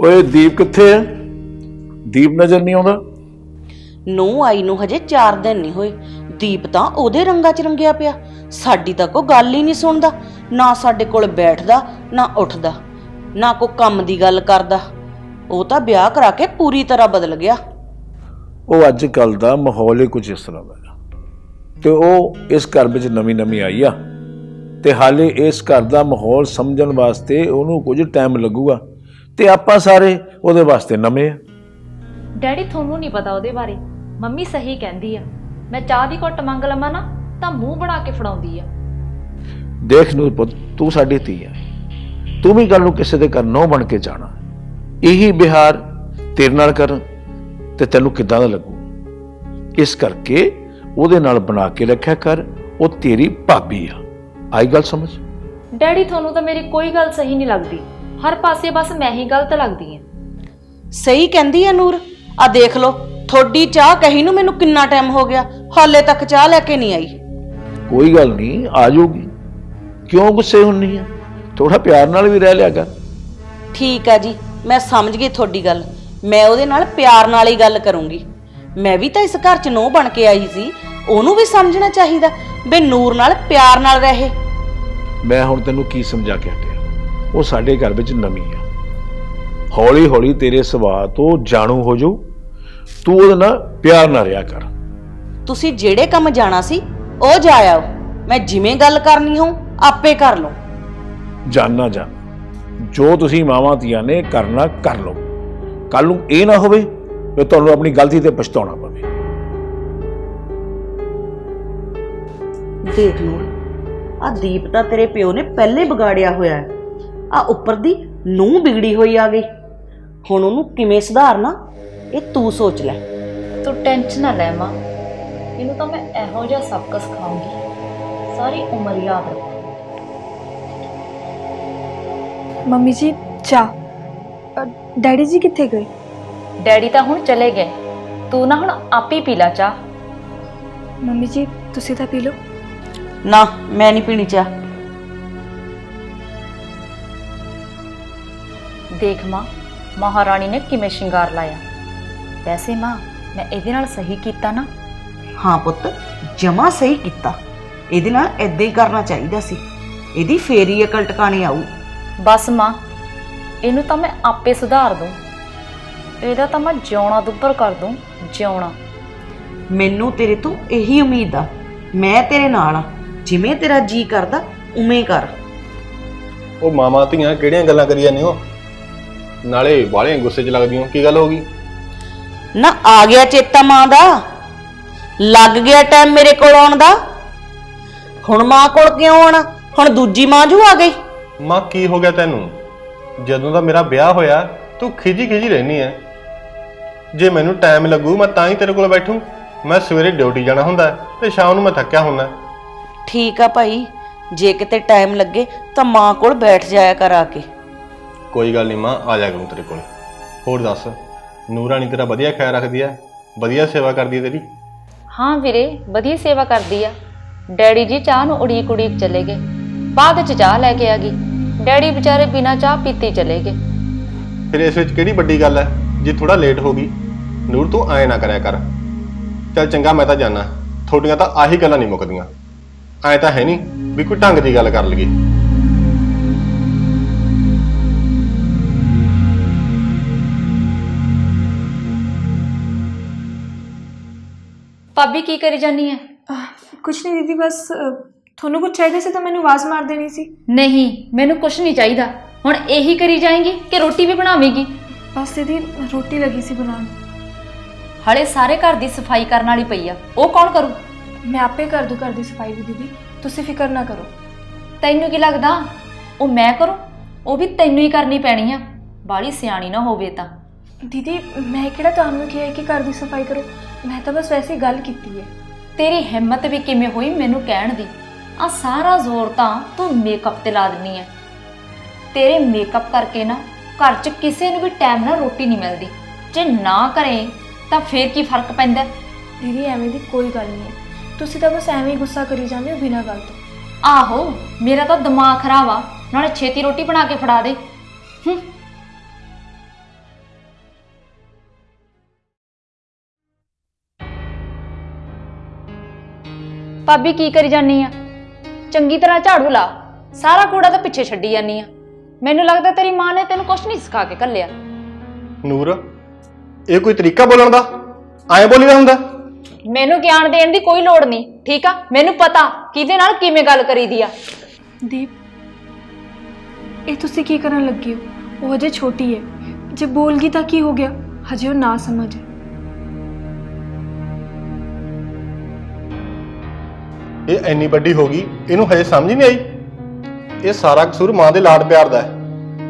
ਓਏ ਦੀਪ ਕਿੱਥੇ ਹੈ ਦੀਪ ਨਜ਼ਰ ਨਹੀਂ ਆਉਂਦਾ। ਨੂੰ ਆਈ ਨੂੰ ਹਜੇ 4 ਦਿਨ ਨਹੀਂ ਹੋਏ। ਦੀਪ ਤਾਂ ਉਹਦੇ ਰੰਗਾਂ 'ਚ ਰੰਗਿਆ ਪਿਆ। ਸਾਡੀ ਤਾਂ ਕੋਈ ਗੱਲ ਹੀ ਨਹੀਂ ਸੁਣਦਾ। ਨਾ ਸਾਡੇ ਕੋਲ ਬੈਠਦਾ ਨਾ ਉੱਠਦਾ ਨਾ ਕੋਈ ਕੰਮ ਦੀ ਗੱਲ ਕਰਦਾ। ਉਹ ਤਾਂ ਵਿਆਹ ਕਰਾ ਕੇ ਪੂਰੀ ਤਰ੍ਹਾਂ ਬਦਲ ਗਿਆ। ਉਹ ਅੱਜ ਕੱਲ ਦਾ ਮਾਹੌਲ ਹੀ ਕੁਝ ਇਸ ਤਰ੍ਹਾਂ ਦਾ ਹੈ। ਤੇ ਉਹ ਇਸ ਘਰ ਵਿੱਚ ਨਵੀਂ ਨਵੀਂ ਆਈ ਆ। ਤੇ ਹਾਲੇ ਇਸ ਘਰ ਦਾ ਮਾਹੌਲ ਸਮਝਣ ਵਾਸਤੇ ਉਹਨੂੰ ਕੁਝ ਟਾਈਮ ਲੱਗੂਗਾ। ਤੇ ਆਪਾਂ ਸਾਰੇ ਉਹਦੇ ਵਾਸਤੇ ਨਵੇਂ ਆ। ਡੈਡੀ ਤੁਹਾਨੂੰ ਨਹੀਂ ਪਤਾ ਉਹਦੇ ਬਾਰੇ। ਮੰਮੀ ਸਹੀ ਕਹਿੰਦੀ ਆ। ਮੈਂ ਚਾਹ ਦੀ ਘੁੱਟ ਮੰਗ ਲਵਾਂ ਨਾ ਤਾਂ ਮੂੰਹ ਬਣਾ ਕੇ ਫੜਾਉਂਦੀ ਆ। ਦੇਖ ਨੂੰ ਪੁੱਤ ਤੂੰ ਸਾਡੀ ਧੀ ਹੈ ਤੂੰ ਵੀ ਕੱਲ ਨੂੰ ਕਿਸੇ ਦੇ ਘਰ ਨੋ ਬਣ ਕੇ ਜਾਣਾ। ਇਹੀ ਬਿਹਾਰ ਤੇਰੇ ਨਾਲ ਕਰਨ ਤੇ ਤੈਨੂੰ ਕਿੱਦਾਂ ਦਾ ਲੱਗੂ? ਇਸ ਕਰਕੇ ਉਹਦੇ ਨਾਲ ਬਣਾ ਕੇ ਰੱਖਿਆ ਕਰ ਉਹ ਤੇਰੀ ਭਾਬੀ ਆ। ਆਈ ਗੱਲ ਸਮਝ? ਡੈਡੀ ਤੁਹਾਨੂੰ ਤਾਂ ਮੇਰੀ ਕੋਈ ਗੱਲ ਸਹੀ ਨਹੀਂ ਲੱਗਦੀ। ਹਰ ਪਾਸੇ ਬਸ ਮੈਂ ਹੀ ਗਲਤ ਲੱਗਦੀ ਆ। ਸਹੀ ਕਹਿੰਦੀ ਆ ਨੂਰ। ਆ ਦੇਖ ਲੋ ਥੋੜੀ ਚਾਹ ਕਹੀ ਨੂੰ ਮੈਨੂੰ ਕਿੰਨਾ ਟਾਈਮ ਹੋ ਗਿਆ ਹਾਲੇ ਤੱਕ ਚਾਹ ਲੈ ਕੇ ਨਹੀਂ ਆਈ। ਕੋਈ ਗੱਲ ਨਹੀਂ ਆ ਜਾਊਗੀ। ਕਿਉਂ ਗੁੱਸੇ ਹੁੰਨੀ ਆ? ਥੋੜਾ ਪਿਆਰ ਨਾਲ ਵੀ ਰਹਿ ਲਿਆ ਕਰ। ਠੀਕ ਆ ਜੀ ਮੈਂ ਸਮਝ ਗਈ ਤੁਹਾਡੀ ਗੱਲ। ਮੈਂ ਉਹਦੇ ਨਾਲ ਪਿਆਰ ਨਾਲ ਹੀ ਗੱਲ ਕਰੂੰਗੀ। ਮੈਂ ਵੀ ਤਾਂ ਇਸ ਘਰ 'ਚ ਨੋ ਬਣ ਕੇ ਆਈ ਸੀ ਉਹਨੂੰ ਵੀ ਸਮਝਣਾ ਚਾਹੀਦਾ ਵੀ ਨੂਰ ਨਾਲ ਪਿਆਰ ਨਾਲ ਰਹੇ। ਮੈਂ ਹੁਣ ਤੈਨੂੰ ਕੀ ਸਮਝਾ ਕੇ ਹਟਿਆ? ਉਹ ਸਾਡੇ ਘਰ ਵਿੱਚ ਨਵੀਂ ਆ। ਹੌਲੀ ਹੌਲੀ ਤੇਰੇ ਸੁਭਾਅ ਤੋਂ ਜਾਣੂ ਹੋ ਜਾਊ। ਤੂੰ ਉਹਦੇ ਨਾਲ ਪਿਆਰ ਨਾਲ ਰਿਹਾ ਕਰ। ਤੁਸੀਂ ਜਿਹੜੇ ਕੰਮ ਜਾਣਾ ਸੀ ਉਹ ਜਾ ਆਓ। ਮੈਂ ਜਿਵੇਂ ਗੱਲ ਕਰਨੀ ਹੋ ਆਪੇ ਕਰ ਲਓ ਜਾਨਣਾ ਜਾਣ ਜੋ ਤੁਸੀਂ ਮਾਵਾਂ ਧੀਆਂ ਨੇ ਕਰਨਾ ਕਰ ਲਓ। ਕੱਲ ਨੂੰ ਇਹ ਨਾ ਹੋਵੇ ਕਿ ਤੁਹਾਨੂੰ ਆਪਣੀ ਗਲਤੀ ਤੇ ਪਛਤਾਉਣਾ ਪਵੇ। ਦੇਖ ਨੂਰ ਆ ਦੀਪ ਤਾਂ ਤੇਰੇ ਪਿਓ ਨੇ ਪਹਿਲੇ ਵਿਗਾੜਿਆ ਹੋਇਆ ਹੈ। ਆ ਉੱਪਰ ਦੀ ਨੂੰ ਵਿਗੜੀ ਹੋਈ ਆ ਗਈ ਹੁਣ ਉਹਨੂੰ ਕਿਵੇਂ ਸੁਧਾਰਨਾ ਇਹ ਤੂੰ ਸੋਚ ਲੈ। ਤੂੰ ਟੈਨਸ਼ਨ ਨਾ ਲੈ ਮਾਂ। ਇਹਨੂੰ ਤਾਂ ਮੈਂ ਇਹੋ ਜਿਹਾ ਸਬਕ ਸਿਖਾਉਂਗੀ। ਸਾਰੀ ਉਮਰ ਯਾਦ ਰੱਖੂ। ਮੰਮੀ ਜੀ ਚਾਹ ਅ, ਡੈਡੀ ਜੀ ਕਿੱਥੇ ਗਏ? ਡੈਡੀ ਤਾਂ ਹੁਣ ਚਲੇ ਗਏ। ਤੂੰ ਨਾ ਹੁਣ ਆਪੇ ਪੀ ਲੈ ਚਾਹ। ਮੰਮੀ ਜੀ ਤੁਸੀਂ ਤਾਂ ਪੀ ਲਓ। ਨਾ ਮੈਂ ਨਹੀਂ ਪੀਣੀ ਚਾਹ। ਦੇਖ ਮਾਂ ਮਹਾਰਾਣੀ ਨੇ ਕਿਵੇਂ ਸ਼ਿੰਗਾਰ ਲਾਇਆ। ਵੈਸੇ ਮਾਂ ਮੈਂ ਇਹਦੇ ਨਾਲ ਸਹੀ ਕੀਤਾ ਨਾ? ਹਾਂ ਪੁੱਤ ਜਮਾ ਸਹੀ ਕੀਤਾ। ਇਹਦੇ ਨਾਲ ਐਦਾਂ ਹੀ ਕਰਨਾ ਚਾਹੀਦਾ ਸੀ। ਇਹਦੀ ਫੇਰੀ ਅਕਲ ਟਿਕਾਣੇ ਆਊ। ਬਸ ਮਾਂ ਇਹਨੂੰ ਤਾਂ ਮੈਂ ਆਪੇ ਸੁਧਾਰ ਦੂੰ ਇਹਦਾ ਤਾਂ ਮੈਂ ਜਿਉਣਾ ਦੁੱਬਰ ਕਰ ਦੂੰ ਜਿਉਣਾ। ਮੈਨੂੰ ਤੇਰੇ ਤੋਂ ਇਹੀ ਉਮੀਦ ਆ। ਮੈਂ ਤੇਰੇ ਨਾਲ ਆ। ਜਿਵੇਂ ਤੇਰਾ ਜੀ ਕਰਦਾ ਉਵੇਂ ਕਰ। ਉਹ ਮਾਮਾ ਧੀਆਂ ਕਿਹੜੀਆਂ ਗੱਲਾਂ ਕਰੀ ਜਾਂਦੇ ਹੋ? ਨਾਲੇ ਵਾਲੇ ਗੁੱਸੇ 'ਚ ਲੱਗਦੀ ਹੋ ਕੀ ਗੱਲ ਹੋ ਗਈ? ਨਾ ਆ ਗਿਆ ਚੇਤਾ ਮਾਂ ਦਾ। ਲੱਗ ਗਿਆ ਟਾਈਮ ਮੇਰੇ ਕੋਲ ਆਉਣ ਦਾ। ਹੁਣ ਮਾਂ ਕੋਲ ਕਿਉਂ ਆਉਣਾ? ਹੁਣ ਦੂਜੀ ਮਾਂ ਜੂ ਆ ਗਈ। ਮਾਂ ਕੀ ਹੋ ਗਿਆ ਤੈਨੂੰ? ਜਦੋਂ ਦਾ ਮੇਰਾ ਵਿਆਹ ਹੋਇਆ ਤੂੰ ਖਿਜੀ ਖਿਜੀ ਰਹਿਨੀ ਐ। ਜੇ ਮੈਨੂੰ ਟਾਈਮ ਲੱਗੂ ਮੈਂ ਤਾਂ ਹੀ ਤੇਰੇ ਕੋਲ ਬੈਠੂ। ਮੈਂ ਸਵੇਰੇ ਡਿਊਟੀ ਜਾਣਾ ਹੁੰਦਾ ਹੈ ਤੇ ਸ਼ਾਮ ਨੂੰ ਮੈਂ ਥੱਕਿਆ ਹੁੰਦਾ ਠੀਕ ਆ ਭਾਈ ਜੇ ਕਿਤੇ ਟਾਈਮ ਲੱਗੇ ਤਾਂ ਮਾਂ ਕੋਲ ਬੈਠ ਜਾਇਆ ਕਰ ਆ ਕੇ। ਕੋਈ ਗੱਲ ਨਹੀਂ ਮਾਂ ਆ ਜਾ ਕਰੂੰ ਤੇਰੇ ਕੋਲ। ਹੋਰ ਦੱਸ ਨੂਰਾਨੀ ਤੇਰਾ ਵਧੀਆ ਖਿਆਲ ਰੱਖਦੀ ਐ? ਵਧੀਆ ਸੇਵਾ ਕਰਦੀ ਐ ਤੇਰੀ? ਹਾਂ ਵੀਰੇ ਵਧੀਆ ਸੇਵਾ ਕਰਦੀ ਆ। ਡੈਡੀ ਜੀ ਚਾਹ ਨੂੰ ਉਡੀਕ ਉਡੀਕ ਚਲੇ ਗਏ। ਬਾਅਦ ਚ ਚਾਹ ਲੈ ਕੇ ਆ ਗਈ। ਡੈਡੀ ਵਿਚਾਰੇ ਬਿਨਾਂ ਚਾਹ ਪੀਤੇ ਹੀ ਚਲੇ ਗਏ। ਫਿਰ ਇਸ ਵਿੱਚ ਕਿਹੜੀ ਵੱਡੀ ਗੱਲ ਐ? ਜੇ ਥੋੜਾ ਲੇਟ ਹੋ ਗਈ ਨੂਰ ਤੂੰ ਐ ਨਾ ਕਰਿਆ ਕਰ। ਚੱਲ ਚੰਗਾ ਮੈਂ ਤਾਂ ਜਾਣਾ ਤੁਹਾਡੀਆਂ ਤਾਂ ਆਹੀ ਗੱਲਾਂ ਨਹੀਂ ਮੁੱਕਦੀਆਂ। ਐ ਤਾਂ ਹੈ ਨਹੀਂ ਵੀ ਕੋਈ ਢੰਗ ਦੀ ਗੱਲ ਕਰ ਲਈਏ। ਭਾਬੀ ਕੀ ਕਰੀ ਜਾਨੀ ਹੈ ਕੁਛ ਨਹੀਂ ਦੀਦੀ ਬਸ ਅਹ, ਤੁਹਾਨੂੰ ਕੁਝ ਚਾਹੀਦਾ ਸੀ ਤਾਂ ਮੈਨੂੰ ਆਵਾਜ਼ ਮਾਰ ਦੇਣੀ ਸੀ। ਨਹੀਂ ਮੈਨੂੰ ਕੁਝ ਨਹੀਂ ਚਾਹੀਦਾ। ਹੁਣ ਇਹੀ ਕਰੀ ਜਾਏਂਗੀ ਕਿ ਰੋਟੀ ਵੀ ਬਣਾਵੇਂਗੀ? ਬਸ ਦੀਦੀ ਰੋਟੀ ਲੱਗੀ ਸੀ ਬਣਾਉਣ। ਹਲੇ ਸਾਰੇ ਘਰ ਦੀ ਸਫ਼ਾਈ ਕਰਨ ਵਾਲੀ ਪਈ ਆ। ਉਹ ਕੌਣ ਕਰੂ? ਮੈਂ ਆਪੇ ਕਰ ਦੂੰ ਘਰ ਦੀ ਸਫ਼ਾਈ ਵੀ ਦੀਦੀ। ਤੁਸੀਂ ਫਿਕਰ ਨਾ ਕਰੋ। ਤੈਨੂੰ ਕੀ ਲੱਗਦਾ? ਉਹ ਮੈਂ ਕਰੂੰ? ਉਹ ਵੀ ਤੈਨੂੰ ਹੀ ਕਰਨੀ ਪੈਣੀ ਆ। ਬਾਲੀ ਸਿਆਣੀ ਨਾ ਹੋਵੇ ਤਾਂ। ਦੀਦੀ ਮੈਂ ਕਿਹੜਾ ਤੁਹਾਨੂੰ ਕਿਹਾ ਹੈ ਕਿ ਘਰ ਦੀ ਸਫ਼ਾਈ ਕਰੋ? ਮੈਂ ਤਾਂ ਬਸ ਵੈਸੇ ਹੀ ਗੱਲ ਕੀਤੀ ਹੈ। ਤੇਰੀ ਹਿੰਮਤ ਵੀ ਕਿਵੇਂ ਹੋਈ ਮੈਨੂੰ ਕਹਿਣ ਦੀ? ਆ ਸਾਰਾ ਜ਼ੋਰ ਤਾਂ ਤੂੰ ਮੇਕਅਪ ਤੇ ਲਾ ਦਿੰਨੀ ਐ ਤੇਰੇ ਮੇਕਅਪ ਕਰਕੇ ਨਾ ਘਰ 'ਚ ਕਿਸੇ ਨੂੰ ਵੀ ਟਾਈਮ ਨਾਲ ਰੋਟੀ ਨਹੀਂ ਮਿਲਦੀ। ਜੇ ਨਾ ਕਰੇ ਤਾਂ ਫੇਰ ਕੀ ਫ਼ਰਕ ਪੈਂਦਾ? ਦੀਦੀ ਐਵੇਂ ਦੀ ਕੋਈ ਗੱਲ ਨਹੀਂ ਹੈ। ਤੁਸੀਂ ਤਾਂ ਬਸ ਐਵੇਂ ਹੀ ਗੁੱਸਾ ਕਰੀ ਜਾਂਦੇ ਹੋ ਬਿਨਾਂ ਗੱਲ ਤੋਂ। ਆਹੋ ਮੇਰਾ ਤਾਂ ਦਿਮਾਗ ਖਰਾਬ ਆ। ਨਾਲੇ ਛੇਤੀ ਰੋਟੀ ਬਣਾ ਕੇ ਫੜਾ ਦੇ। ਹੂੰ। ਭਾਬੀ ਕੀ ਕਰੀ ਜਾਨੀ ਆ? ਚੰਗੀ ਤਰ੍ਹਾਂ ਝਾੜੂ ਲਾ ਸਾਰਾ ਕੂੜਾ ਤਾਂ ਪਿੱਛੇ ਛੱਡੀ ਜਾਨੀ ਆ। ਮੈਨੂੰ ਲੱਗਦਾ ਤੇਰੀ ਮਾਂ ਨੇ ਤੈਨੂੰ ਕੁਝ ਨਹੀਂ ਸਿਖਾ ਕੇ ਘੱਲਿਆ। ਨੂਰ ਇਹ ਕੋਈ ਤਰੀਕਾ ਬੋਲਣ ਦਾ? ਐਂ ਬੋਲੀਦਾ ਹੁੰਦਾ? ਮੈਨੂੰ ਗਿਆਨ ਦੇਣ ਦੀ ਕੋਈ ਲੋੜ ਨਹੀਂ ਠੀਕ ਆ? ਮੈਨੂੰ ਪਤਾ ਕਿਹਦੇ ਨਾਲ ਕਿਵੇਂ ਗੱਲ ਕਰੀਦੀ ਆ। ਦੀਪ ਇਹ ਤੁਸੀਂ ਕੀ ਕਰਨ ਲੱਗੇ ਹੋ? ਉਹ ਅਜੇ ਛੋਟੀ ਹੈ। ਜੇ ਬੋਲ ਗਈ ਤਾਂ ਕੀ ਹੋ ਗਿਆ? ਹਜੇ ਉਹ ਨਾ ਸਮਝ। ਹੈ ਇਹ ਇੰਨੀ ਵੱਡੀ ਹੋ ਗਈ ਇਹਨੂੰ ਹਜੇ ਸਮਝ ਨਹੀਂ ਆਈ। ਇਹ ਸਾਰਾ ਕਸੂਰ ਮਾਂ ਦੇ ਲਾਡ ਪਿਆਰ ਦਾ ਹੈ।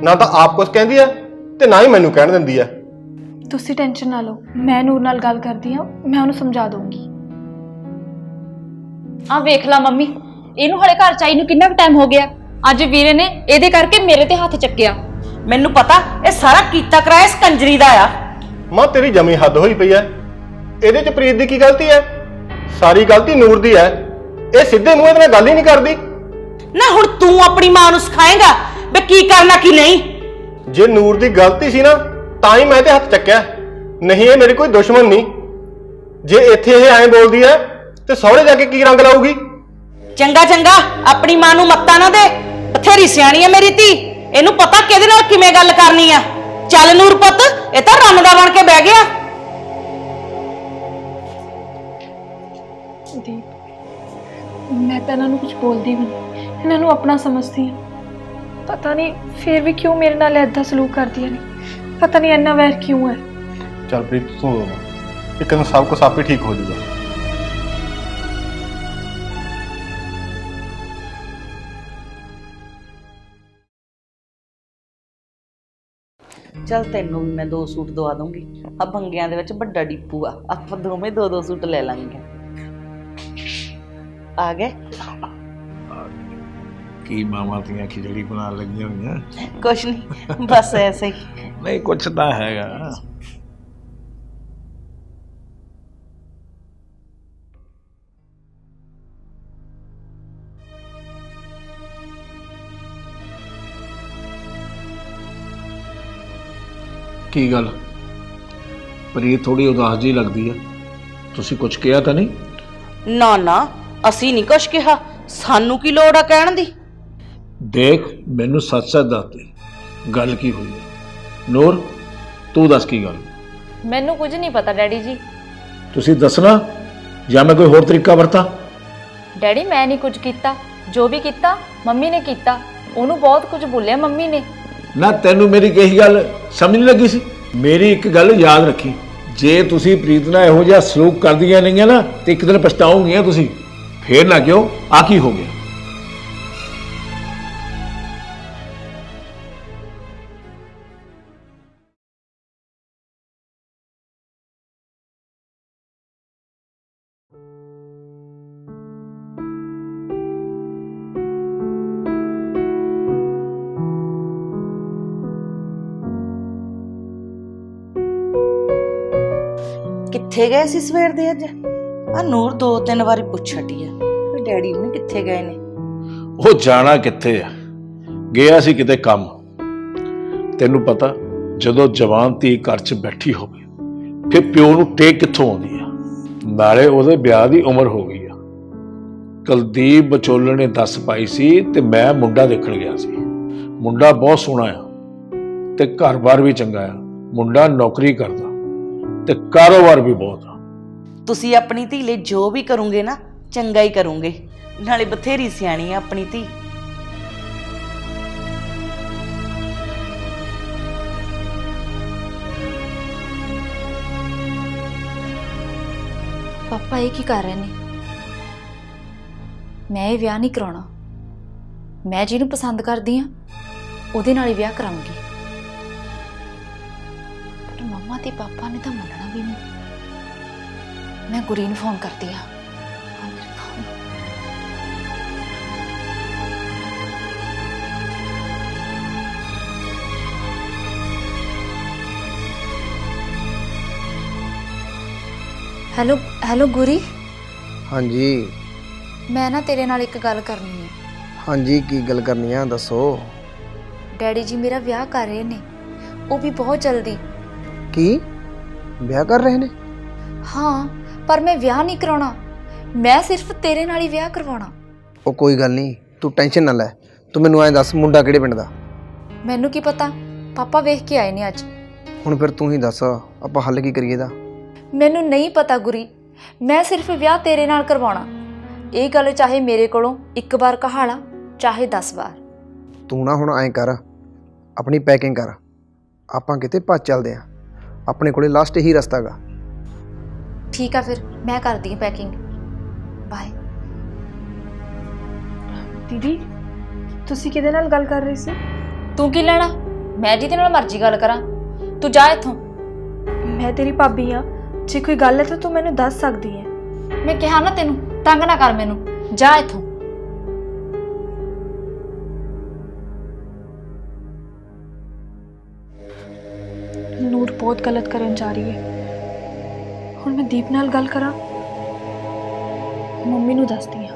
ਨਾ ਤਾਂ ਆਪ ਕੁਝ ਕਹਿੰਦੀ ਹੈ ਤੇ ਨਾ ਹੀ ਮੈਨੂੰ ਕਹਿਣ ਦਿੰਦੀ ਹੈ। ਤੁਸੀਂ ਟੈਨਸ਼ਨ ਨਾ ਲਓ ਮੈਂ ਨੂਰ ਨਾਲ ਗੱਲ ਕਰਦੀ ਹਾਂ ਮੈਂ ਉਹਨੂੰ ਸਮਝਾ ਦਊਂਗੀ। ਆ ਵੇਖ ਲਾ ਮੰਮੀ ਇਹਨੂੰ ਹਲੇ ਘਰ ਚਾਈ ਨੂੰ ਕਿੰਨਾ ਕੁ ਟਾਈਮ ਹੋ ਗਿਆ? ਅੱਜ ਵੀਰੇ ਨੇ ਇਹਦੇ ਕਰਕੇ ਮੇਰੇ ਤੇ ਹੱਥ ਚੱਕਿਆ। ਮੈਨੂੰ ਪਤਾ ਇਹ ਸਾਰਾ ਕੀਤਾ ਕਰਾਇਆ ਇਸ ਕੰਜਰੀ ਦਾ ਆ। ਮਾਂ ਤੇਰੀ ਜਮੀ ਹੱਦ ਹੋਈ ਪਈ ਹੈ। ਇਹਦੇ ਚ ਪ੍ਰੀਤ ਦੀ ਕੀ ਗਲਤੀ ਹੈ? ਸਾਰੀ ਗਲਤੀ ਨੂਰ ਦੀ ਹੈ। ਇਹ ਸਿੱਧੇ ਮੂੰਹ ਇਹਦੇ ਨਾਲ ਗੱਲ ਹੀ ਨਹੀਂ ਕਰਦੀ। ਨਾ ਹੁਣ ਤੂੰ ਆਪਣੀ ਮਾਂ ਨੂੰ ਸਿਖਾਏਂਗਾ ਵੀ ਕੀ ਕਰਨਾ ਕੀ ਨਹੀਂ। ਜੇ ਨੂਰ ਦੀ ਗਲਤੀ ਸੀ ਨਾ ਤਾਂ ਹੀ ਮੈਂ ਤੇ ਹੱਥ ਚੱਕਿਆ। ਨਹੀਂ ਇਹ ਮੇਰੀ ਕੋਈ ਦੁਸ਼ਮਣ ਨਹੀਂ। ਜੇ ਇੱਥੇ ਇਹ ਐਂ ਬੋਲਦੀ ਹੈ ਤੇ ਸਹੁਰੇ ਜਾ ਕੇ ਕੀ ਰੰਗ ਲਾਊਗੀ? ਚੰਗਾ ਚੰਗਾ ਆਪਣੀ ਮਾਂ ਨੂੰ ਮੱਤਾ ਨਾ ਦੇ। ਬਥੇਰੀ ਸਿਆਣੀ ਆ ਮੇਰੀ ਧੀ। ਇਹਨੂੰ ਪਤਾ ਕਿਹਦੇ ਨਾਲ ਕਿਵੇਂ ਗੱਲ ਕਰਨੀ ਆ। ਚੱਲ ਨੂਰ ਪੁੱਤ ਇਹ ਤਾਂ ਰੰਨ ਦਾ ਬਣ ਕੇ ਬਹਿ ਗਿਆ। ਦੀਪ। ਮੈਂ ਤਾਂ ਇਹਨਾਂ ਨੂੰ ਕੁਝ ਬੋਲਦੀ ਵੀ ਨਹੀਂ। ਇਹਨਾਂ ਨੂੰ ਆਪਣਾ ਸਮਝਦੀ ਹਾਂ। ਪਤਾ ਨਹੀਂ ਫਿਰ ਵੀ ਕਿਉਂ ਮੇਰੇ ਨਾਲ ਐਦਾਂ ਸਲੂਕ ਕਰਦੀਆਂ ਨੇ। ਪਤਾ ਨਹੀਂ ਇੰਨਾ ਵੈਰ ਕਿਉਂ ਹੈ। ਚੱਲ ਪ੍ਰੀਤ ਤੂੰ ਰੋ ਨਾ। ਇੱਕ ਦਿਨ ਸਭ ਕੁਝ ਆਪੇ ਠੀਕ ਹੋ ਜਾਊਗਾ। ਚੱਲ ਤੈਨੂੰ ਵੀ ਮੈਂ ਦੋ ਸੂਟ ਦਵਾ ਦੂੰਗੀ ਆ ਬੰਗਿਆਂ ਦੇ ਵਿੱਚ ਵੱਡਾ ਡਿੱਪੂ ਆ। ਆਪਾਂ ਦੋਵੇਂ ਦੋ ਦੋ ਸੂਟ ਲੈ ਲਾਂਗੇ। ਆ ਗਏ ਕੀ ਮਾਮਾ ਦੀਆਂ ਖਿਚੜੀ ਬਣਾਉਣ ਲੱਗੀਆਂ ਹੋਈਆਂ ਕੁਛ ਨਹੀਂ ਬਸ ਐਸੇ ਹੀ ਨਹੀਂ ਕੁਛ ਤਾਂ ਹੈਗਾ ਕੀ ਗੱਲ ਪ੍ਰੀਤ ਥੋੜੀ ਉਦਾਸ ਜੀ ਲੱਗਦੀ ਆ ਤੁਸੀਂ ਕੁਝ ਕਿਹਾ ਤਾਂ ਨਹੀਂ ਨਾ ਨਾ ਅਸੀਂ ਨਹੀਂ ਕੁਛ ਕਿਹਾ। ਸਾਨੂੰ ਕੀ ਲੋੜ ਆ ਕਹਿਣ ਦੀ? ਦੇਖ ਮੈਨੂੰ ਸੱਚ ਸੱਚ ਦੱਸ ਦੇ। ਗੱਲ ਕੀ ਹੋਈ ਹੈ ਨੂਰ ਤੂੰ ਦੱਸ ਕੀ ਗੱਲ? ਮੈਨੂੰ ਕੁਝ ਨਹੀਂ ਪਤਾ ਡੈਡੀ ਜੀ। ਤੁਸੀਂ ਦੱਸਣਾ ਜਾਂ ਮੈਂ ਕੋਈ ਹੋਰ ਤਰੀਕਾ ਵਰਤਾਂ? ਡੈਡੀ ਮੈਂ ਨਹੀਂ ਕੁਝ ਕੀਤਾ। ਜੋ ਵੀ ਕੀਤਾ ਮੰਮੀ ਨੇ ਕੀਤਾ। ਉਹਨੂੰ ਬਹੁਤ ਕੁਝ ਬੋਲਿਆ ਮੰਮੀ ਨੇ। ਨਾ ਤੈਨੂੰ ਮੇਰੀ ਕਹੀ ਗੱਲ ਸਮਝ ਨਹੀਂ ਲੱਗੀ ਸੀ? ਮੇਰੀ ਇੱਕ ਗੱਲ ਯਾਦ ਰੱਖੀ। ਜੇ ਤੁਸੀਂ ਪ੍ਰੀਤ ਨਾਲ ਇਹੋ ਜਿਹਾ ਸਲੂਕ ਕਰਦੀਆਂ ਨਹੀਂਆਂ ਨਾ ਤੇ ਇੱਕ ਦਿਨ ਪਛਤਾਓਗੀਆਂ ਤੁਸੀਂ। ਫੇਰ ਨਾ ਕਿਉਂ ਆ ਕੀ ਹੋ ਗਿਆ ਕਿੱਥੇ ਗਏ ਸੀ ਸਵੇਰ ਦੇ ਅੱਜ ਆ ਨੂਰ ਦੋ ਤਿੰਨ ਵਾਰੀ ਪੁੱਛ ਹਟੀ ਆ ਵੀ ਡੈਡੀ ਹੁਣ ਕਿੱਥੇ ਗਏ ਨੇ? ਉਹ ਜਾਣਾ ਕਿੱਥੇ ਆ? ਗਿਆ ਸੀ ਕਿਤੇ ਕੰਮ। ਤੈਨੂੰ ਪਤਾ, ਜਦੋਂ ਜਵਾਨ ਧੀ ਘਰ 'ਚ ਬੈਠੀ ਹੋਵੇ, ਫਿਰ ਪਿਓ ਨੂੰ ਟੇਕ ਕਿੱਥੋਂ ਆਉਂਦੀ ਆ? ਨਾਲੇ ਉਹਦੇ ਵਿਆਹ ਦੀ ਉਮਰ ਹੋ ਗਈ ਆ। ਕੁਲਦੀਪ ਬਚੋਲਣ ਨੇ ਦੱਸ ਪਾਈ ਸੀ ਤੇ ਮੈਂ ਮੁੰਡਾ ਦੇਖਣ ਗਿਆ ਸੀ। ਮੁੰਡਾ ਬਹੁਤ ਸੋਹਣਾ ਆ ਤੇ ਘਰ-ਬਾਰ ਵੀ ਚੰਗਾ ਆ। ਮੁੰਡਾ ਨੌਕਰੀ ਕਰਦਾ ਤੇ ਕਾਰੋਬਾਰ ਵੀ ਬਹੁਤ ਆ। ਤੁਸੀਂ ਆਪਣੀ ਧੀ ਲਈ ਜੋ ਵੀ ਕਰੋਗੇ ਨਾ, ਚੰਗਾ ਹੀ ਕਰੋਗੇ। ਨਾਲੇ ਬਥੇਰੀ ਸਿਆਣੀ ਆ ਆਪਣੀ ਧੀ। ਪਾਪਾ ਇਹ ਕੀ ਕਰ ਰਹੇ ਨੇ? ਮੈਂ ਇਹ ਵਿਆਹ ਨਹੀਂ ਕਰਾਉਣਾ। ਮੈਂ ਜਿਹਨੂੰ ਪਸੰਦ ਕਰਦੀ ਆ, ਉਹਦੇ ਨਾਲ ਹੀ ਵਿਆਹ ਕਰਾਂਗੀ। ਪਰ ਮੰਮਾ ਤੇ ਪਾਪਾ ਨੇ ਤਾਂ ਮੰਨਣਾ ਵੀ ਨਹੀਂ। ਮੈਂ ਗੁਰੀ ਨੂੰ ਫੋਨ ਕਰਦੀ ਆ ਹਾਂ, ਮੇਰੇ phone ਹੈਲੋ ਹੈਲੋ ਗੁਰੀ? ਹਾਂਜੀ। ਮੈਂ ਨਾ ਤੇਰੇ ਨਾਲ ਇੱਕ ਗੱਲ ਕਰਨੀ ਹੈ। ਹਾਂਜੀ ਕੀ ਗੱਲ ਕਰਨੀ ਆ ਦੱਸੋ। ਡੈਡੀ ਜੀ ਮੇਰਾ ਵਿਆਹ ਕਰ ਰਹੇ ਨੇ। ਉਹ ਵੀ ਬਹੁਤ ਜਲਦੀ। ਕੀ? ਵਿਆਹ ਕਰ ਰਹੇ ਨੇ? ਹਾਂ। ਪਰ ਮੈਂ ਵਿਆਹ ਨਹੀਂ ਕਰਾਉਣਾ। ਮੈਂ ਸਿਰਫ ਤੇਰੇ ਨਾਲ ਹੀ ਵਿਆਹ ਕਰਵਾਉਣਾ। ਉਹ ਕੋਈ ਗੱਲ ਨਹੀਂ ਤੂੰ ਟੈਨਸ਼ਨ ਨਾ ਲੈ। ਤੂੰ ਮੈਨੂੰ ਐਂ ਦੱਸ ਮੁੰਡਾ ਕਿਹੜੇ ਪਿੰਡ ਦਾ? ਮੈਨੂੰ ਕੀ ਪਤਾ? ਪਾਪਾ ਵੇਖ ਕੇ ਆਏ ਨੇ ਅੱਜ। ਹੁਣ ਫਿਰ ਤੂੰ ਹੀ ਦੱਸ ਆਪਾਂ ਹੱਲ ਕੀ ਕਰੀਏ ਦਾ ਮੈਨੂੰ ਨਹੀਂ ਪਤਾ ਗੁਰੀ। ਮੈਂ ਸਿਰਫ ਵਿਆਹ ਤੇਰੇ ਨਾਲ ਕਰਵਾਉਣਾ। ਇਹ ਗੱਲ ਚਾਹੇ ਮੇਰੇ ਕੋਲੋਂ ਇੱਕ ਵਾਰ ਕਹਾਲਾ ਚਾਹੇ 10 ਵਾਰ। ਤੂੰ ਨਾ ਹੁਣ ਐਂ ਕਰ ਆਪਣੀ ਪੈਕਿੰਗ ਕਰ। ਆਪਾਂ ਕਿਤੇ ਭੱਜ ਚੱਲਦੇ ਆ। ਆਪਣੇ ਕੋਲੇ ਲਾਸਟ ਹੀ ਰਸਤਾ ਗਾ। ਠੀਕ ਆ ਫਿਰ ਮੈਂ ਕਰਦੀ ਹਾਂ ਪੈਕਿੰਗ ਬਾਏ ਦੀਦੀ ਤੁਸੀਂ ਕਿਹਦੇ ਨਾਲ ਗੱਲ ਕਰ ਰਹੇ ਸੀ? ਤੂੰ ਕੀ ਲੈਣਾ? ਮੈਂ ਜਿਹਦੇ ਨਾਲ ਮਰਜ਼ੀ ਗੱਲ ਕਰਾਂ। ਤੂੰ ਜਾ ਇੱਥੋਂ। ਮੈਂ ਤੇਰੀ ਭਾਬੀ ਆ ਜੇ ਕੋਈ ਗੱਲ ਹੈ ਤਾਂ ਤੂੰ ਮੈਨੂੰ ਦੱਸ ਸਕਦੀ ਹੈ। ਮੈਂ ਕਿਹਾ ਨਾ ਤੈਨੂੰ ਤੰਗ ਨਾ ਕਰ ਮੈਨੂੰ। ਜਾ ਇੱਥੋਂ। ਨੂਰ ਬਹੁਤ ਗਲਤ ਕਰਨ ਜਾ ਰਹੀ ਹੈ। ਹੁਣ ਮੈਂ ਦੀਪ ਨਾਲ ਗੱਲ ਕਰਾਂ। ਮੰਮੀ ਨੂੰ ਦੱਸਦੀ ਹਾਂ।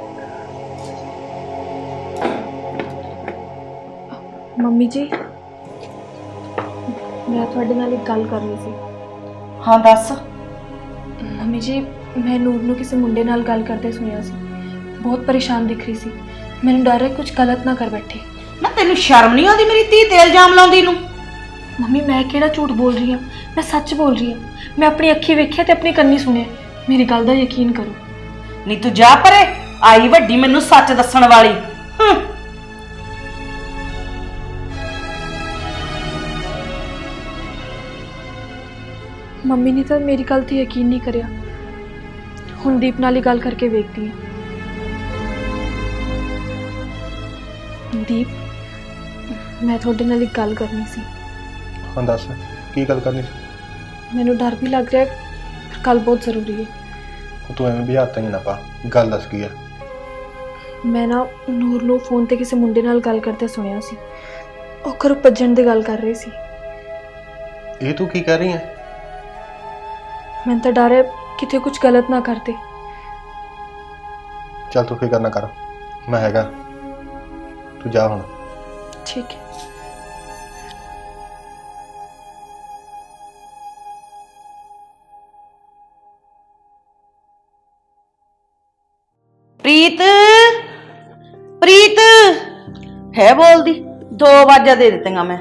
ਮੰਮੀ ਜੀ ਮੈਂ ਤੁਹਾਡੇ ਨਾਲ ਇੱਕ ਗੱਲ ਕਰਨੀ ਸੀ। ਹਾਂ ਦੱਸ। ਮੰਮੀ ਜੀ ਮੈਂ ਨੂਰ ਨੂੰ ਕਿਸੇ ਮੁੰਡੇ ਨਾਲ ਗੱਲ ਕਰਦੇ ਸੁਣਿਆ ਸੀ। ਬਹੁਤ ਪਰੇਸ਼ਾਨ ਦਿਖ ਰਹੀ ਸੀ। ਮੈਨੂੰ ਡਰ ਹੈ ਕੁਝ ਗਲਤ ਨਾ ਕਰ ਬੈਠੇ। ਨਾ ਤੈਨੂੰ ਸ਼ਰਮ ਨਹੀਂ ਆਉਂਦੀ ਮੇਰੀ ਧੀ ਤੇ ਇਲਜ਼ਾਮ ਲਾਉਂਦੀ ਨੂੰ? ਮੰਮੀ ਮੈਂ ਕਿਹੜਾ ਝੂਠ ਬੋਲ ਰਹੀ ਹਾਂ? ਮੈਂ ਸੱਚ ਬੋਲ ਰਹੀ ਹਾਂ। ਮੈਂ ਆਪਣੀ ਅੱਖੀ ਵੇਖਿਆ ਤੇ ਆਪਣੀ ਕੰਨੀ ਸੁਣਿਆ। ਮੇਰੀ ਗੱਲ ਦਾ ਯਕੀਨ ਕਰੋ। ਨਹੀਂ ਤੂੰ ਜਾ ਪਰੇ। ਆਈ ਵੱਡੀ ਮੈਨੂੰ ਸੱਚ ਦੱਸਣ ਵਾਲੀ। ਹੂੰ। ਮੰਮੀ ਨੇ ਤਾਂ ਮੇਰੀ ਗੱਲ ਤੇ ਯਕੀਨ ਨਹੀਂ ਕਰਿਆ। ਹੁਣ ਦੀਪ ਨਾਲ ਹੀ ਗੱਲ ਕਰਕੇ ਵੇਖਦੀ ਹਾਂ। ਦੀਪ ਮੈਂ ਤੁਹਾਡੇ ਨਾਲ ਇੱਕ ਗੱਲ ਕਰਨੀ ਸੀ। ਹਾਂ ਦੱਸ ਕੀ ਗੱਲ ਕਰਨੀ ਸੀ? ਮੈਨੂੰ ਡਰ ਵੀ ਲੱਗ ਰਿਹਾ ਹੈ। ਪਰ ਕੱਲ ਬਹੁਤ ਜ਼ਰੂਰੀ ਹੈ। ਉਹ ਤੂੰ ਐਵੇਂ ਬਿਹਾਤਾ ਹੀ ਨਾ ਪਾ। ਗੱਲ ਦੱਸ ਕੀ ਹੈ ਮੈਂ ਨਾ ਨੂਰ ਨੂੰ ਫੋਨ ਤੇ ਕਿਸੇ ਮੁੰਡੇ ਨਾਲ ਗੱਲ ਕਰਦੇ ਸੁਣਿਆ ਸੀ। ਉਹ ਘਰੋਂ ਭੱਜਣ ਦੀ ਗੱਲ ਕਰ ਰਹੀ ਸੀ। ਇਹ ਤੂੰ ਕੀ ਕਹਿ ਰਹੀ ਹੈ? ਮੈਨੂੰ ਤਾਂ ਡਰ ਹੈ ਕਿਤੇ ਕੁਝ ਗਲਤ ਨਾ ਕਰਦੇ ਚੱਲ ਤੂੰ ਫਿਕਰ ਨਾ ਕਰ। ਮੈਂ ਹੈਗਾ। ਤੂੰ ਜਾ ਹੁਣ। ਠੀਕ ਹੈ। ਪ੍ਰੀਤ ਪ੍ਰੀਤ। ਹੈ ਬੋਲਦੀ ਦੋ ਵਾਜਾਂ ਦੇ ਦਿੱਤੀਆਂ ਮੈਂ।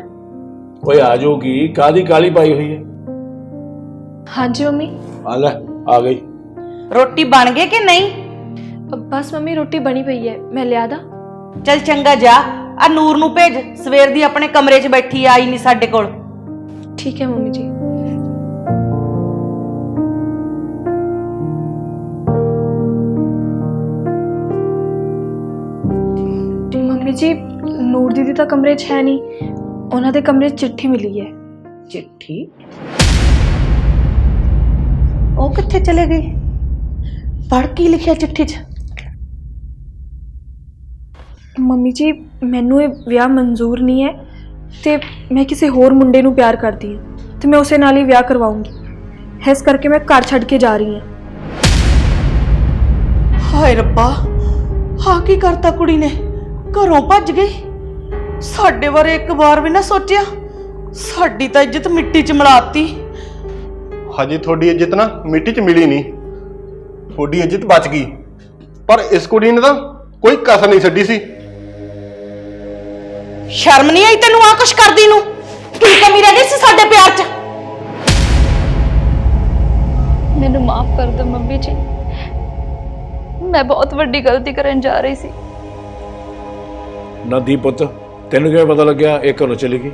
ਓਏ ਆ ਜਾਊਗੀ ਕਾਦੀ ਕਾਲੀ ਪਾਈ ਹੋਈ ਹੈ? ਹਾਂਜੀ ਮੰਮੀ। ਆ ਲੈ ਆ ਗਈ। ਰੋਟੀ ਬਣ ਗਈ ਕਿ ਨਹੀਂ? ਬਸ ਮੰਮੀ ਰੋਟੀ ਬਣੀ ਪਈ ਹੈ। ਮੈਂ ਲਿਆ ਦਾਂ। ਚੱਲ ਚੰਗਾ ਜਾ ਆ ਨੂਰ ਨੂੰ ਭੇਜ। ਸਵੇਰ ਦੀ ਆਪਣੇ ਕਮਰੇ 'ਚ ਬੈਠੀ ਆਈ ਨਹੀਂ ਸਾਡੇ ਕੋਲ। ਠੀਕ ਹੈ ਮੰਮੀ ਜੀ। ਮੰਮੀ ਜੀ ਨੂਰ ਦੀਦੀ ਤਾਂ ਕਮਰੇ 'ਚ ਹੈ ਨਹੀਂ। ਉਹਨਾਂ ਦੇ ਕਮਰੇ 'ਚ ਚਿੱਠੀ ਮਿਲੀ ਹੈ। ਚਿੱਠੀ? ਉਹ ਕਿੱਥੇ ਚਲੇ ਗਏ? ਪੜ ਕੀ ਲਿਖਿਆ ਚਿੱਠੀ 'ਚ? ਮੰਮੀ ਜੀ ਮੈਨੂੰ ਇਹ ਵਿਆਹ ਮਨਜ਼ੂਰ ਨਹੀਂ ਹੈ ਤੇ ਮੈਂ ਕਿਸੇ ਹੋਰ ਮੁੰਡੇ ਨੂੰ ਪਿਆਰ ਕਰਦੀ ਹਾਂ ਤੇ ਮੈਂ ਉਸੇ ਨਾਲ ਹੀ ਵਿਆਹ ਕਰਵਾਉਂਗੀ। ਇਸ ਕਰਕੇ ਮੈਂ ਘਰ ਛੱਡ ਕੇ ਜਾ ਰਹੀ ਹਾਂ। ਹਾਏ ਰੱਬਾ ਹਾਂ ਕੀ ਕਰਤਾ ਕੁੜੀ ਨੇ? ਘਰੋਂ ਭੱਜ ਗਈ ਸਾਡੇ ਬਾਰੇ ਇੱਕ ਵਾਰ ਵੀ ਨਾ ਸੋਚਿਆ। ਸਾਡੀ ਤਾਂ ਇੱਜ਼ਤ ਮਿੱਟੀ 'ਚ ਮਿਲਾਤੀ। ਹਜੇ ਤੁਹਾਡੀ ਇੱਜ਼ਤ ਨਾ ਮਿੱਟੀ 'ਚ ਮਿਲੀ ਨਹੀਂ। ਤੁਹਾਡੀ ਇੱਜ਼ਤ ਬਚ ਗਈ। ਪਰ ਇਸ ਕੁੜੀ ਨੇ ਤਾਂ ਕੋਈ ਕਸਰ ਨਹੀਂ ਛੱਡੀ ਸੀ। ਸ਼ਰਮ ਨਹੀਂ ਆਈ ਤੈਨੂੰ ਆ ਕੁਛ ਕਰਦੀ ਨੂੰ? ਕੀ ਕਮੀ ਰਹਿ ਗਈ ਸੀ ਸਾਡੇ ਪਿਆਰ 'ਚ? ਮੈਨੂੰ ਮਾਫ ਕਰ ਦਿਓ ਮੰਮੀ ਜੀ। ਮੈਂ ਬਹੁਤ ਵੱਡੀ ਗਲਤੀ ਕਰਨ ਜਾ ਰਹੀ ਸੀ। ਨਾ ਦੀ ਪੁੱਤ ਤੈਨੂੰ ਕਿਵੇਂ ਪਤਾ ਲੱਗਿਆ ਇਹ ਘਰੋਂ ਚਲੀ ਗਈ?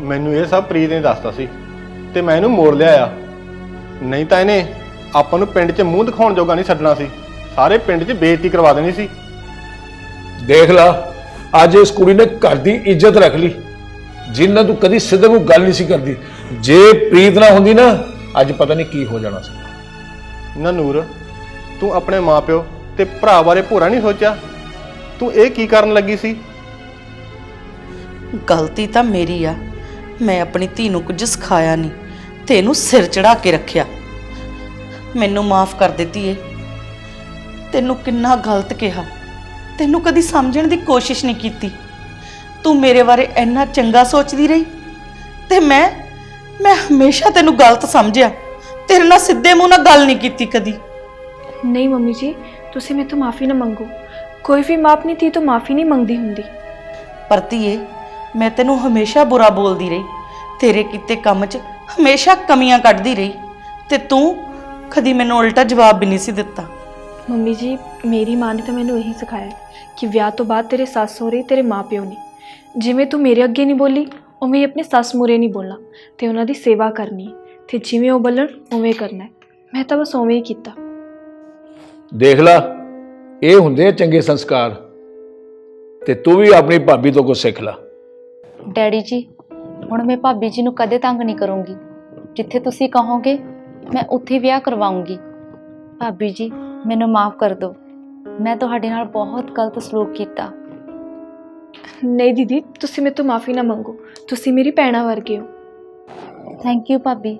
ਮੈਨੂੰ ਇਹ ਸਭ ਪ੍ਰੀਤ ਨੇ ਦੱਸਤਾ ਸੀ ਤੇ ਮੈਂ ਇਹਨੂੰ ਮੋੜ ਲਿਆ ਆ ਨਹੀਂ ਤਾਂ ਇਹਨੇ ਆਪਾਂ ਨੂੰ ਪਿੰਡ 'ਚ ਮੂੰਹ ਦਿਖਾਉਣ ਜੋਗਾ ਨਹੀਂ ਛੱਡਣਾ ਸੀ। ਸਾਰੇ ਪਿੰਡ 'ਚ ਬੇਇੱਜ਼ਤੀ ਕਰਵਾ ਦੇਣੀ ਸੀ। ਦੇਖ ਲਾ ਅੱਜ ਇਸ ਕੁੜੀ ਨੇ ਘਰ ਦੀ ਇੱਜ਼ਤ ਰੱਖ ਲਈ। ਜਿੰਨਾਂ ਤੂੰ ਕਦੀ ਸਿੱਧੇ ਨੂੰ ਗੱਲ ਨਹੀਂ ਸੀ ਕਰਦੀ। ਜੇ ਪ੍ਰੀਤ ਨਾ ਹੁੰਦੀ ਨਾ ਅੱਜ ਪਤਾ ਨਹੀਂ ਕੀ ਹੋ ਜਾਣਾ ਸੀ। ਨਾ ਨੂਰ ਤੂੰ ਆਪਣੇ ਮਾਪਿਓ ਤੇ ਭਰਾ ਬਾਰੇ ਭੋਰਾ ਨਹੀਂ ਸੋਚਿਆ? ਤੂੰ ਇਹ ਕੀ ਕਰਨ ਲੱਗੀ ਸੀ? ਗਲਤੀ ਤਾਂ ਮੇਰੀ ਆ। ਮੈਂ ਆਪਣੀ ਧੀ ਨੂੰ ਕੁਝ ਸਿਖਾਇਆ ਨਹੀਂ ਤੇ ਇਹਨੂੰ ਸਿਰ ਚੜਾ ਕੇ ਰੱਖਿਆ। ਮੈਨੂੰ ਮਾਫ ਕਰ ਦਿੱਤੀ ਏ। ਤੈਨੂੰ ਕਿੰਨਾ ਗਲਤ ਕਿਹਾ। ਤੈਨੂੰ ਕਦੀ ਸਮਝਣ ਦੀ ਕੋਸ਼ਿਸ਼ ਨਹੀਂ ਕੀਤੀ। ਤੂੰ ਮੇਰੇ ਬਾਰੇ ਇੰਨਾ ਚੰਗਾ ਸੋਚਦੀ ਰਹੀ ਤੇ ਮੈਂ ਮੈਂ ਹਮੇਸ਼ਾ ਤੈਨੂੰ ਗਲਤ ਸਮਝਿਆ। ਤੇਰੇ ਨਾਲ ਸਿੱਧੇ ਮੂੰਹ ਨਾਲ ਗੱਲ ਨਹੀਂ ਕੀਤੀ ਕਦੀ। ਨਹੀਂ ਮੰਮੀ ਜੀ ਤੁਸੀਂ ਮੇਰੇ ਤੋਂ ਮਾਫੀ ਨਾ ਮੰਗੋ। ਕੋਈ ਵੀ ਮਾਂ ਆਪਣੀ ਧੀ ਤੋਂ ਮਾਫੀ ਨਹੀਂ ਮੰਗਦੀ ਹੁੰਦੀ। ਪਰ ਧੀਏ ਮੈਂ ਤੈਨੂੰ ਹਮੇਸ਼ਾ ਬੁਰਾ ਬੋਲਦੀ ਰਹੀ। ਤੇਰੇ ਕੀਤੇ ਕੰਮ 'ਚ ਹਮੇਸ਼ਾ ਕਮੀਆਂ ਕੱਢਦੀ ਰਹੀ ਤੇ ਤੂੰ ਕਦੀ ਮੈਨੂੰ ਉਲਟਾ ਜਵਾਬ ਵੀ ਨਹੀਂ ਸੀ ਦਿੱਤਾ। ਮੰਮੀ ਜੀ ਮੇਰੀ ਮਾਂ ਨੇ ਤਾਂ ਮੈਨੂੰ ਇਹੀ ਸਿਖਾਇਆ ਕਿ ਵਿਆਹ ਤੋਂ ਬਾਅਦ ਤੇਰੇ ਸੱਸ ਸਹੁਰੇ ਤੇਰੇ ਮਾਪਿਓ ਨੇ। ਜਿਵੇਂ ਤੂੰ ਮੇਰੇ ਅੱਗੇ ਨਹੀਂ ਬੋਲੀ ਉਵੇਂ ਹੀ ਆਪਣੇ ਸੱਸ ਮੂਰੇ ਨਹੀਂ ਬੋਲਣਾ ਤੇ ਉਹਨਾਂ ਦੀ ਸੇਵਾ ਕਰਨੀ ਤੇ ਜਿਵੇਂ ਉਹ ਬੋਲਣ ਉਵੇਂ ਕਰਨਾ ਹੈ। ਮੈਂ ਤਾਂ ਬਸ ਉਵੇਂ ਹੀ ਕੀਤਾ। ਦੇਖ ਲਾ ਇਹ ਹੁੰਦੇ ਆ ਚੰਗੇ ਸੰਸਕਾਰ। ਤੇ ਤੂੰ ਵੀ ਆਪਣੀ ਭਾਬੀ ਤੋਂ ਕੁਝ ਸਿੱਖ ਲਾ। ਡੈਡੀ ਜੀ ਹੁਣ ਮੈਂ ਭਾਬੀ ਜੀ ਨੂੰ ਕਦੇ ਤੰਗ ਨਹੀਂ ਕਰੂੰਗੀ। ਜਿੱਥੇ ਤੁਸੀਂ ਕਹੋਗੇ ਮੈਂ ਉੱਥੇ ਵਿਆਹ ਕਰਵਾਉਂਗੀ। ਭਾਬੀ ਜੀ ਮੈਨੂੰ ਮਾਫ ਕਰ ਦਿਓ। ਮੈਂ ਤੁਹਾਡੇ ਨਾਲ ਬਹੁਤ ਗਲਤ ਸਲੂਕ ਕੀਤਾ। ਨਹੀਂ ਦੀਦੀ ਤੁਸੀਂ ਮੇਰੇ ਤੋਂ ਮਾਫੀ ਨਾ ਮੰਗੋ। ਤੁਸੀਂ ਮੇਰੀ ਭੈਣਾਂ ਵਰਗੇ ਹੋ। ਥੈਂਕ ਯੂ ਭਾਬੀ।